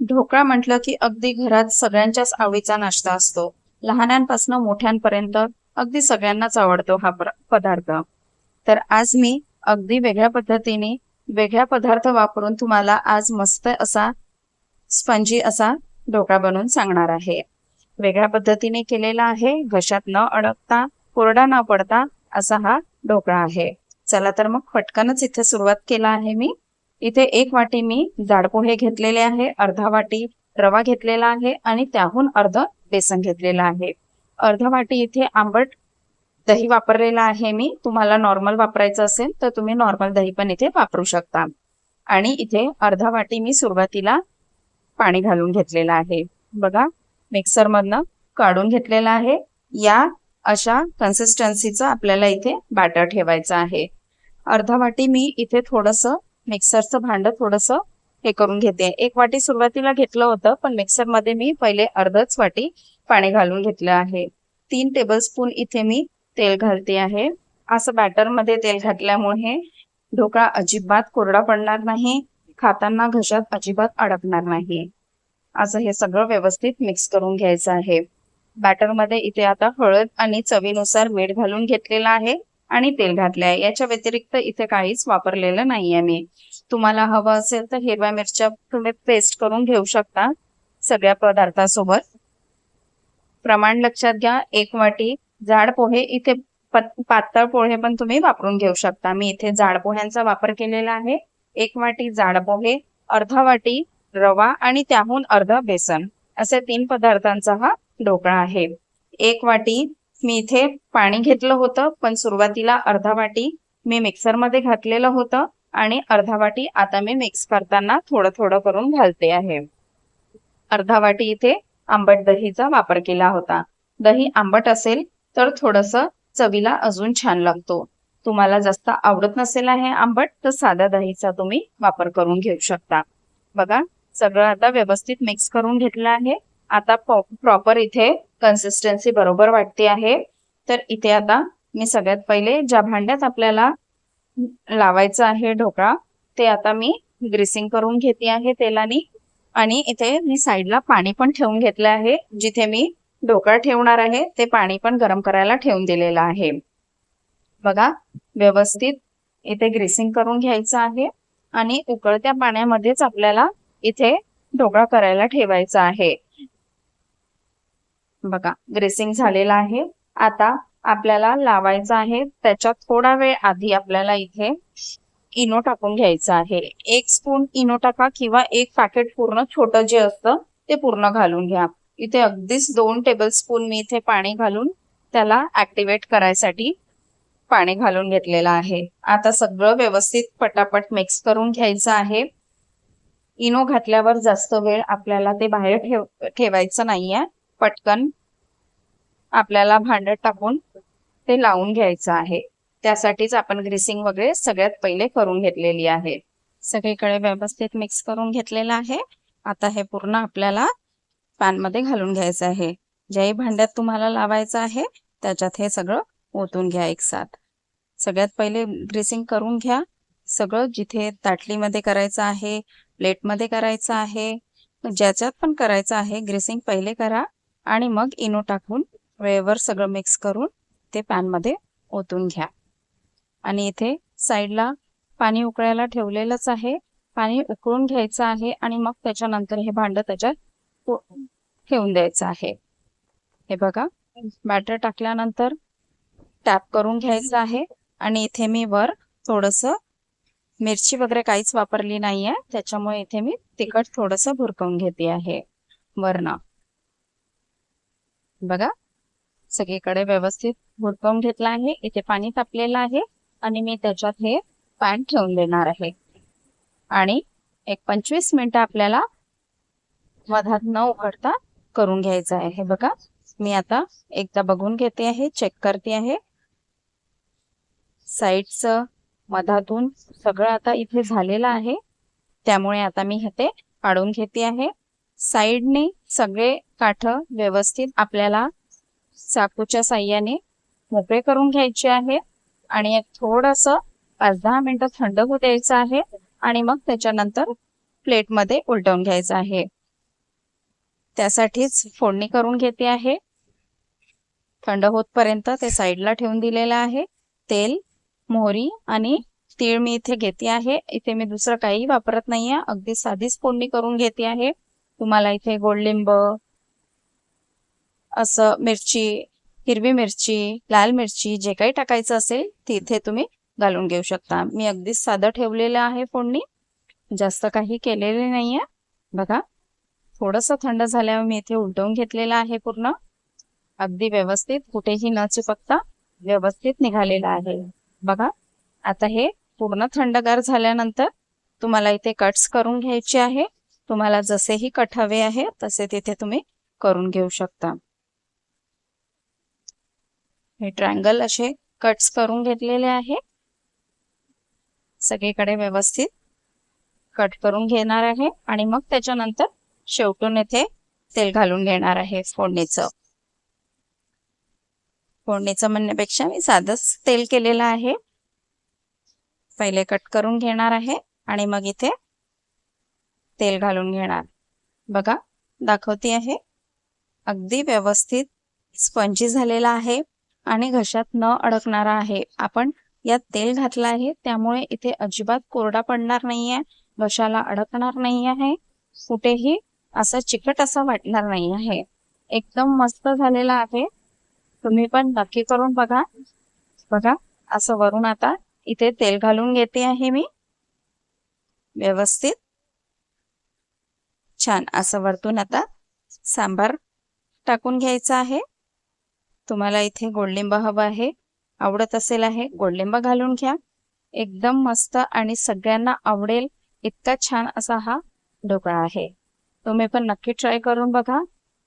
ढोकळा म्हटलं की अगदी घरात सगळ्यांच्याच आवडीचा नाश्ता असतो. लहानांपासून मोठ्यांपर्यंत अगदी सगळ्यांनाच आवडतो हा पदार्थ. तर आज मी अगदी वेगळ्या पद्धतीने वेगळा पदार्थ वापरून तुम्हाला आज मस्त असा स्पंजी असा ढोकळा बनवून सांगणार आहे. वेगळ्या पद्धतीने केलेला आहे. घशात न अडकता कोरडा न पडता असा हा ढोकळा आहे. चला तर मग पटकनच इथे सुरुवात केला आहे मी. इथे एक वाटी मी जाड पोहे घेतलेले आहे अर्धा वाटी रवा घेतलेला आहे आणि त्याहून अर्ध बेसन घेतलेलं आहे. अर्ध वाटी इथे आंबट दही वापरलेला आहे मी. तुम्हाला नॉर्मल वापरायचं असेल तर तुम्ही नॉर्मल दही पण इथे वापरू शकता. आणि इथे अर्धा वाटी मी सुरुवातीला पाणी घालून घेतलेलं आहे. बघा मिक्सर मधनं काढून घेतलेलं आहे. या अशा कन्सिस्टन्सीचं आपल्याला इथे बॅटर ठेवायचं आहे. अर्धा वाटी मी इथे थोडंसं मिक्सरचं भांड थोडस हे करून घेते. एक वाटी सुरुवातीला घेतलं होतं पण मिक्सरमध्ये मी पहिले अर्धच वाटी पाणी घालून घेतलं आहे. तीन टेबलस्पून इथे मी तेल घालते आहे. असं बॅटरमध्ये तेल घातल्यामुळे ढोकळा अजिबात कोरडा पडणार नाही खाताना घशात अजिबात अडकणार नाही. असं हे सगळं व्यवस्थित मिक्स करून घ्यायचं आहे. बॅटरमध्ये इथे आता हळद आणि चवीनुसार मीठ घालून घेतलेलं आहे. आणि तेल घातले आहे याच्या व्यतिरिक्त इथे काहीच वापरलेलं नाहीये मी. तुम्हाला हवं असेल तर हिरव्या मिरच्या तुम्ही पेस्ट करून घेऊ शकता सगळ्या पदार्थासोबत. प्रमाण लक्षात घ्या एक वाटी जाड पोहे इथे पातळ पोहे पण तुम्ही वापरून घेऊ शकता. मी इथे जाड पोह्यांचा वापर केलेला आहे. एक वाटी जाड पोहे अर्धा वाटी रवा आणि त्याहून अर्ध बेसन. असे तीन पदार्थांचा हा ढोकळा आहे. एक वाटी मी इथे पाणी घेतलं होतं पण सुरुवातीला अर्धा वाटी मी मिक्सरमध्ये घातलेलं होतं आणि अर्धा वाटी आता मी मिक्स करताना थोडं थोडं करून घालते आहे. अर्धा वाटी इथे आंबट दहीचा वापर केला होता. दही आंबट असेल तर थोडस चवीला अजून छान लागतो. तुम्हाला जास्त आवडत नसेल आहे आंबट तर साध्या दहीचा तुम्ही वापर करून घेऊ शकता. बघा सगळं आता व्यवस्थित मिक्स करून घेतलं आहे. आता प्रॉपर इथे कन्सिस्टन्सी बरोबर वाटते आहे. तर इथे आता मी सगळ्यात पहिले ज्या भांड्यात आपल्याला लावायचं आहे ढोकळा ते आता मी ग्रीसिंग करून घेते आहे तेलानी. आणि इथे मी साईडला पाणी पण ठेवून घेतलं आहे. जिथे मी ढोकळा ठेवणार आहे ते पाणी पण गरम करायला ठेवून दिलेलं आहे. बघा व्यवस्थित इथे ग्रीसिंग करून घ्यायचं आहे. आणि उकळत्या पाण्यामध्येच आपल्याला इथे ढोकळा करायला ठेवायचा आहे. बघा ग्रेसिंग झालेला आहे. आता आपल्याला लावायचं आहे. त्याच्यात थोडा वेळ आधी आपल्याला इथे इनो टाकून घ्यायचं आहे. एक स्पून इनो टाका किंवा एक पॅकेट पूर्ण छोटं जे असतं ते पूर्ण घालून घ्या. इथे अगदीच दोन टेबल स्पून मी इथे पाणी घालून त्याला ऍक्टिव्हेट करायसाठी पाणी घालून घेतलेलं आहे. आता सगळं व्यवस्थित पटापट मिक्स करून घ्यायचं आहे. इनो घातल्यावर जास्त वेळ आपल्याला ते बाहेर ठेव ठेवायचं नाहीये. पटकन आपल्याला भांडत टाकून ते लावून घ्यायचं आहे. त्यासाठीच आपण ग्रीसिंग वगैरे सगळ्यात पहिले करून घेतलेली आहे. सगळीकडे व्यवस्थित मिक्स करून घेतलेलं आहे. आता हे पूर्ण आपल्याला पॅनमध्ये घालून घ्यायचं आहे. ज्याही भांड्यात तुम्हाला लावायचं आहे त्याच्यात हे सगळं ओतून घ्या एक साथ. सगळ्यात पहिले ग्रीसिंग करून घ्या. सगळं जिथे ताटलीमध्ये करायचं आहे प्लेटमध्ये करायचं आहे ज्याच्यात पण करायचं आहे ग्रीसिंग पहिले करा आणि मग इनो टाकून वेळेवर सगळं मिक्स करून ते पॅनमध्ये ओतून घ्या. आणि इथे साईडला पाणी उकळायला ठेवलेलंच आहे. पाणी उकळून घ्यायचं आहे आणि मग त्याच्यानंतर हे भांड त्याच्यात ठेवून द्यायचं आहे. हे बघा बॅटर टाकल्यानंतर टॅप करून घ्यायचं आहे. आणि इथे मी वर थोडस मिरची वगैरे काहीच वापरली नाहीये. त्याच्यामुळे इथे मी तिखट थोडस भुरकवून घेते आहे. वरण बघा सगळीकडे व्यवस्थित भुरकवून घेतला आहे. इथे पाणी तापलेलं आहे आणि मी त्याच्यात हे पॅन ठेवून देणार आहे. आणि एक पंचवीस मिनिटं आपल्याला मधात न उघडता करून घ्यायचं आहे. हे बघा मी आता एकदा बघून घेते आहे चेक करते आहे. साईडचं मधातून सगळं आता इथे झालेलं आहे. त्यामुळे आता मी ते काढून घेते आहे. साईडने सगळे काठ व्यवस्थित आपल्याला चाकूच्या साह्याने मोकळे करून घ्यायचे आहे आणि थोडस पाच दहा मिनिटं थंड होऊ द्यायचं आहे आणि मग त्याच्यानंतर प्लेटमध्ये उलटवून घ्यायचं आहे. त्यासाठीच फोडणी करून घेते आहे. थंड होतपर्यंत ते साईडला ठेवून दिलेलं आहे. तेल मोहरी आणि तीळ मी इथे घेते आहे. इथे मी दुसरं काही वापरत नाहीये. अगदी साधीच फोडणी करून घेते आहे. तुम्हाला इथे गोडलिंब असं मिरची हिरवी मिरची लाल मिरची जे काही टाकायचं असेल तिथे तुम्ही घालून घेऊ शकता. मी अगदीच साधं ठेवलेलं आहे फोडणी. जास्त काही केलेले नाहीये. बघा थोडस थंड झाल्यावर मी इथे उलटवून घेतलेलं आहे पूर्ण. अगदी व्यवस्थित कुठेही न चिपकता व्यवस्थित निघालेलं आहे. बघा आता हे पूर्ण थंडगार झाल्यानंतर तुम्हाला इथे कट्स करून घ्यायचे आहे. तुम्हाला जसेही कट हवे आहे तसे तिथे तुम्ही करून घेऊ शकता. हे ट्रायंगल असे कट्स करून घेतलेले आहे. सगळीकडे व्यवस्थित कट करून घेणार आहे आणि मग त्याच्यानंतर शेवटून येथे तेल घालून घेणार आहे फोडणीचं. फोडणीचं म्हणण्यापेक्षा मी साधंच तेल केलेलं आहे. पहिले कट करून घेणार आहे आणि मग इथे तेल घालून घेणार. बघा दाखवते आहे. अगदी व्यवस्थित स्पंजी झालेला आहे. आणि घशात न अडकणारा आहे. आपण यात तेल घातलं आहे. त्यामुळे इथे अजिबात कोरडा पडणार नाहीये. घशाला अडकणार नाही आहे कुठेही असं चिकट असं वाटणार नाही आहे एकदम मस्त झालेला आहे. तुम्ही पण नक्की करून बघा. बघा असं वरून आता इथे तेल घालून घेते आहे मी. व्यवस्थित. छान असं वरतून आता सांबार टाकून घ्यायचा आहे. तुम्हाला इथे गोडलिंब हवं आहे. आवडत असेल आहे गोडलिंब घालून घ्या. एकदम मस्त आणि सगळ्यांना आवडेल इतका छान असा हा ढोकळा आहे. तुम्ही पण नक्की ट्राय करून बघा.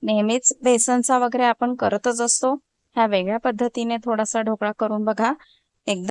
नेहमीच बेसनचा वगैरे आपण करतच असतो. ह्या वेगळ्या पद्धतीने थोडासा ढोकळा करून बघा.